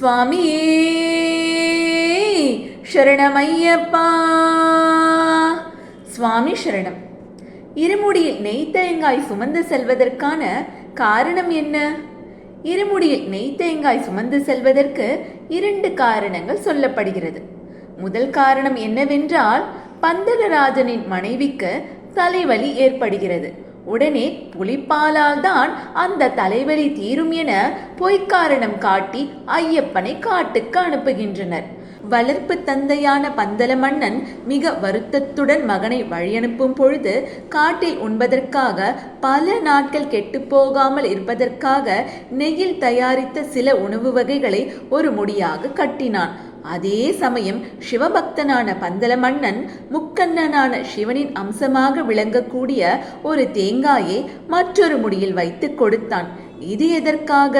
சுவாமியே சரணமையப்பா. சுவாமி சரணம். இருமுடியில் நெய்த்தேங்காய் சுமந்து செல்வதற்கான காரணம் என்ன? இருமுடியில் நெய்த்தேங்காய் சுமந்து செல்வதற்கு இரண்டு காரணங்கள் சொல்லப்படுகிறது. முதல் காரணம் என்னவென்றால் பந்தலராஜனின் மனைவிக்கு தலைவலி ஏற்படுகிறது. உடனே புலிப்பாலால் தான் அந்த தலைவலி தீரும் என பொய்க்காரணம் காட்டி ஐயப்பனை காட்டுக்கு அனுப்புகின்றனர். வளர்ப்பு தந்தையான பந்தல மன்னன் மிக வருத்தத்துடன் மகனை வழியனுப்பும் பொழுது காட்டில் உண்பதற்காக பல நாட்கள் கெட்டுப்போகாமல் இருப்பதற்காக நெய்யில் தயாரித்த சில உணவு வகைகளை ஒரு முடியாக கட்டினான். அதே சமயம் சிவபக்தனான பந்தல மன்னன் முக்கண்ணனான சிவனின் அம்சமாக விளங்கக்கூடிய ஒரு தேங்காயை மற்றொரு முடியில் வைத்து கொடுத்தான். இது எதற்காக?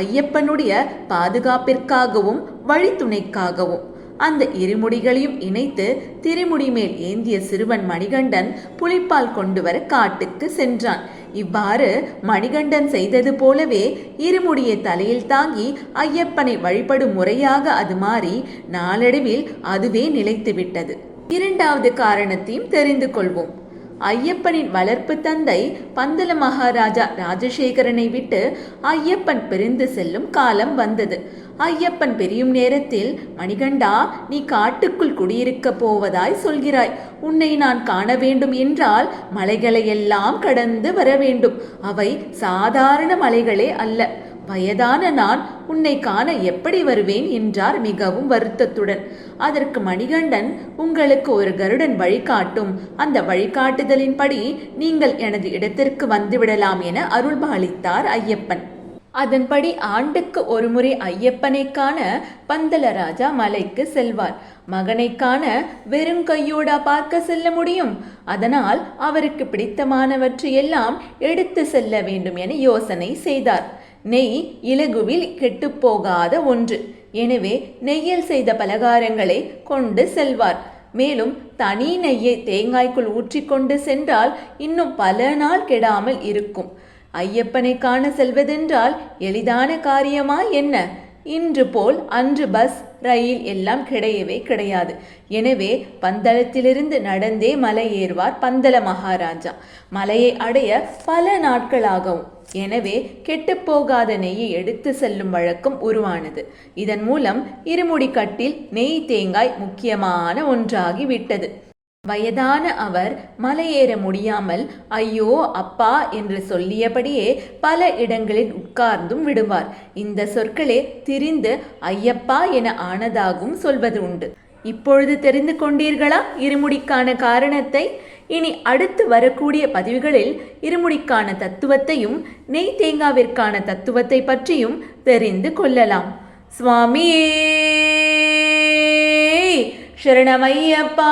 ஐயப்பனுடைய பாதுகாப்பிற்காகவும் வழித்துணைக்காகவும். அந்த இருமுடிகளையும் இணைத்து திருமுடி மேல் ஏந்திய சிறுவன் மணிகண்டன் புலிப்பால் கொண்டு வர காட்டுக்கு சென்றான். இவ்வாறு மணிகண்டன் செய்தது போலவே இருமுடியை தலையில் தாங்கி ஐயப்பனை வழிபடும் முறையாக அது மாறி நாளடைவில் அதுவே நிலைத்துவிட்டது. இரண்டாவது காரணத்தையும் தெரிந்து கொள்வோம். ஐயப்பனின் வளர்ப்பு தந்தை பந்தல மகாராஜா ராஜசேகரனை விட்டு ஐயப்பன் பிரிந்து செல்லும் காலம் வந்தது. ஐயப்பன் பெரியும் நேரத்தில் மணிகண்டா நீ காட்டுக்குள் குடியிருக்க போவதாய் சொல்கிறாய். உன்னை நான் காண வேண்டும் என்றால் மலைகளையெல்லாம் கடந்து வர வேண்டும். அவை சாதாரண மலைகளே அல்ல. வயதான நான் உன்னை காண எப்படி வருவேன்? என்றார் மிகவும் வருத்தத்துடன். அதற்கு மணிகண்டன் உங்களுக்கு ஒரு கருடன் வழிகாட்டும் அந்த வழிகாட்டுதலின்படி நீங்கள் எனது இடத்திற்கு வந்துவிடலாம் என அருள்பாலித்தார் ஐயப்பன். அதன்படி ஆண்டுக்கு ஒருமுறை ஐயப்பனை காண பந்தலராஜா மலைக்கு செல்வார். மகனை காண வெறும் கையோடா பார்க்க செல்ல முடியும். அதனால் அவருக்கு பிடித்தமானவற்றையெல்லாம் எடுத்து செல்ல வேண்டும் என யோசனை செய்தார். நெய் இலகுவில் கெட்டுப்போகாத ஒன்று. எனவே நெய்யில் செய்த பலகாரங்களை கொண்டு செல்வார். மேலும் தனி நெய்யை தேங்காய்க்குள் ஊற்றிக்கொண்டு சென்றால் இன்னும் பல நாள் கெடாமல் இருக்கும். ஐயப்பனை காண செல்வதென்றால் எளிதான காரியமா என்ன? இன்று போல் அன்று பஸ் ரயில் எல்லாம் கிடையவே கிடையாது. எனவே பந்தளத்திலிருந்து நடந்தே மலை ஏறுவார் பந்தல மகாராஜா. மலையை அடைய பல நாட்களாகவும் எனவே கெட்டுப்போகாத நெய்யை எடுத்து செல்லும் வழக்கம் உருவானது. இதன் மூலம் இருமுடி கட்டில் நெய் தேங்காய் முக்கியமான ஒன்றாகி விட்டது. வயதான அவர் மலையேற முடியாமல் ஐயோ அப்பா என்று சொல்லியபடியே பல இடங்களில் உட்கார்ந்தும் விடுவார். இந்த சொற்களே திரிந்து ஐயப்பா என ஆனதாகவும் சொல்வது உண்டு. இப்பொழுது தெரிந்து கொண்டீர்களா இருமுடிக்கான காரணத்தை? இனி அடுத்து வரக்கூடிய பதிவுகளில் இருமுடிக்கான தத்துவத்தையும் நெய் தேங்காவிற்கான தத்துவத்தை பற்றியும் தெரிந்து கொள்ளலாம். சுவாமியே! சரணமையப்பா!